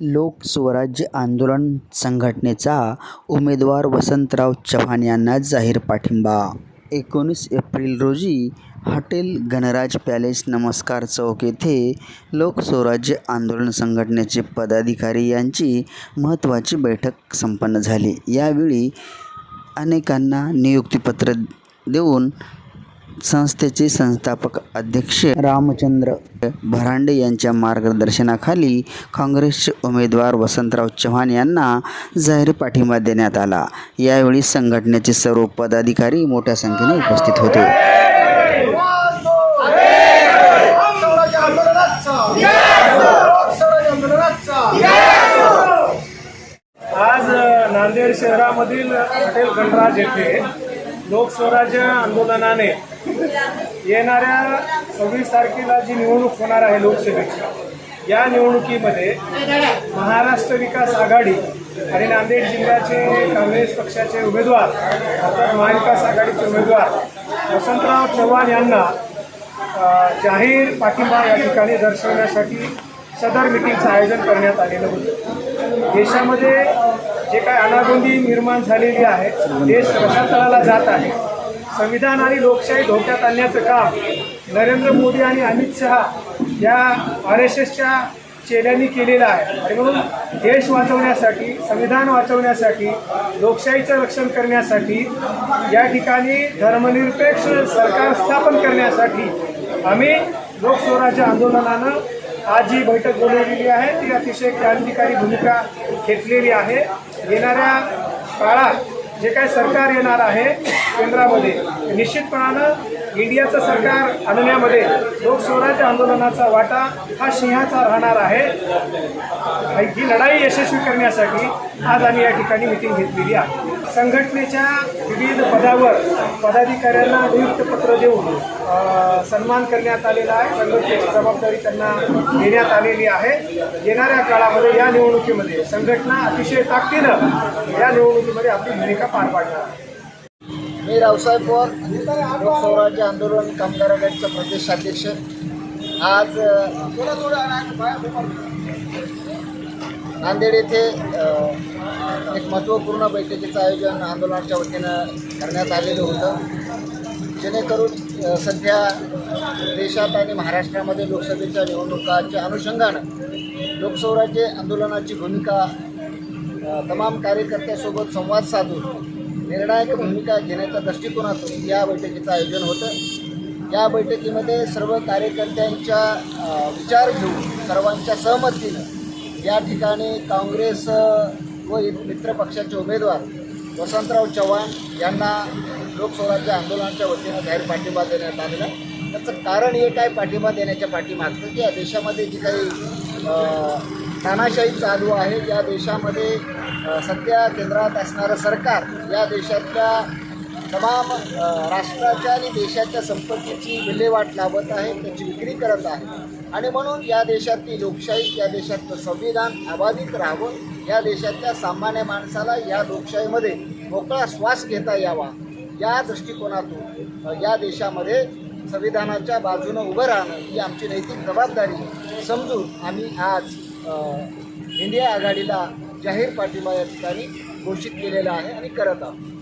लोक स्वराज्य आंदोलन संघटनेचा उमेदवार वसंतराव चव्हाण यांना जाहीर पाठिंबा. एकोणीस एप्रिल रोजी हॉटेल गणराज पॅलेस नमस्कार चौक येथे लोक स्वराज्य आंदोलन संघटनेचे पदाधिकारी यांची महत्त्वाची बैठक संपन्न झाली. यावेळी अनेकांना नियुक्तीपत्र देऊन संस्थेचे संस्थापक अध्यक्ष रामचंद्र भरांडे यांच्या मार्गदर्शनाखाली काँग्रेसचे उमेदवार वसंतराव चव्हाण यांना जाहीर पाठिंबा देण्यात आला. यावेळी संघटनेचे सर्व पदाधिकारी मोठ्या संख्येने उपस्थित होते. आज नांदेड शहरामधील हॉटेल गणराज येथे लोकस्वराज्य आंदोलनाने येणाऱ्या सव्वीस तारखेला जी निवडणूक होणार आहे लोकसभेची या निवडणुकीमध्ये महाराष्ट्र विकास आघाडी आणि नांदेड जिल्ह्याचे काँग्रेस पक्षाचे उमेदवार अर्थात महाविकास आघाडीचे उमेदवार वसंतराव चव्हाण यांना जाहीर पाठिंबा या ठिकाणी दर्शवण्यासाठी सदर मिटिंगचं आयोजन करण्यात आलेलं होतं. देशामध्ये जे काय अनागोंदी निर्माण झालेली आहे देश रसातळाला जात आहे. संविधान आणि लोकशाही धोक्यात आणण्याचं काम नरेंद्र मोदी आणि अमित शहा या आर एस एसच्या चेल्यांनी केलेलं आहे. आणि म्हणून देश वाचवण्यासाठी संविधान वाचवण्यासाठी लोकशाहीचं रक्षण करण्यासाठी या ठिकाणी धर्मनिरपेक्ष सरकार स्थापन करण्यासाठी आम्ही लोकस्वराज्य आंदोलनानं आज जी बैठक बोलवलेली आहे ती अतिशय क्रांतिकारी भूमिका घेतलेली आहे. येणाऱ्या काळात जे काय सरकार येणार आहे केंद्रामध्ये निश्चितपणानं इंडियाचं सरकार आणण्यामध्ये लोकस्वराज्य आंदोलनाचा वाटा हा सिंहाचा राहणार आहे. ही लढाई यशस्वी करण्यासाठी आज आम्ही या ठिकाणी मिटिंग घेतलेली आहे. संघटनेच्या विविध पदावर पदाधिकाऱ्यांना नियुक्त पत्र देऊन सन्मान करण्यात आलेला आहे. संघटनेची जबाबदारी त्यांना देण्यात आलेली आहे. येणाऱ्या काळामध्ये या निवडणुकीमध्ये संघटना अतिशय ताकदीनं या निवडणुकीमध्ये आपली भूमिका पार पाडणार आहे. मी रावसाहेब पवार लोकस्वराज्य आंदोलन कामगार आघाडीचा प्रदेशाध्यक्ष आज नांदेड येथे एक महत्त्वपूर्ण बैठकीचं आयोजन आंदोलनाच्या वतीनं करण्यात आलेलं होतं. जेणेकरून सध्या देशात आणि महाराष्ट्रामध्ये लोकसभेच्या निवडणुकाच्या अनुषंगानं लोकस्वराज्य आंदोलनाची भूमिका तमाम कार्यकर्त्यासोबत संवाद साधून निर्णायक भूमिका घेण्याच्या दृष्टिकोनातून या बैठकीचं आयोजन होतं. या बैठकीमध्ये सर्व कार्यकर्त्यांच्या विचार घेऊन सर्वांच्या सहमतीनं या ठिकाणी काँग्रेस व मित्र मित्रपक्षाचे उमेदवार वसंतराव चव्हाण यांना लोकस्वराज्य आंदोलनाच्या वतीनं जाहीर पाठिंबा देण्यात आलेला त्याचं कारण एक आहे पाठिंबा देण्याच्या पाठीमागचं की या देशामध्ये जी काही तानाशाही चालू आहे या देशामध्ये सध्या केंद्रात असणारं सरकार या देशातल्या तमाम राष्ट्राच्या आणि देशाच्या संपत्तीची विल्हेवाट लावत आहे त्याची विक्री करत आहे. आणि म्हणून या देशातली लोकशाही या देशातलं संविधान अबाधित राहावं या देशातल्या सामान्य माणसाला या लोकशाहीमध्ये मोकळा श्वास घेता यावा. या दृष्टिकोनातून या देशामध्ये संविधानाच्या बाजूनं उभं राहणं ही आमची नैतिक जबाबदारी समजून आम्ही आज इंडिया आघाडीला जाहीर पाठिंबा या ठिकाणी घोषित केलेला आहे आणि करत आहोत.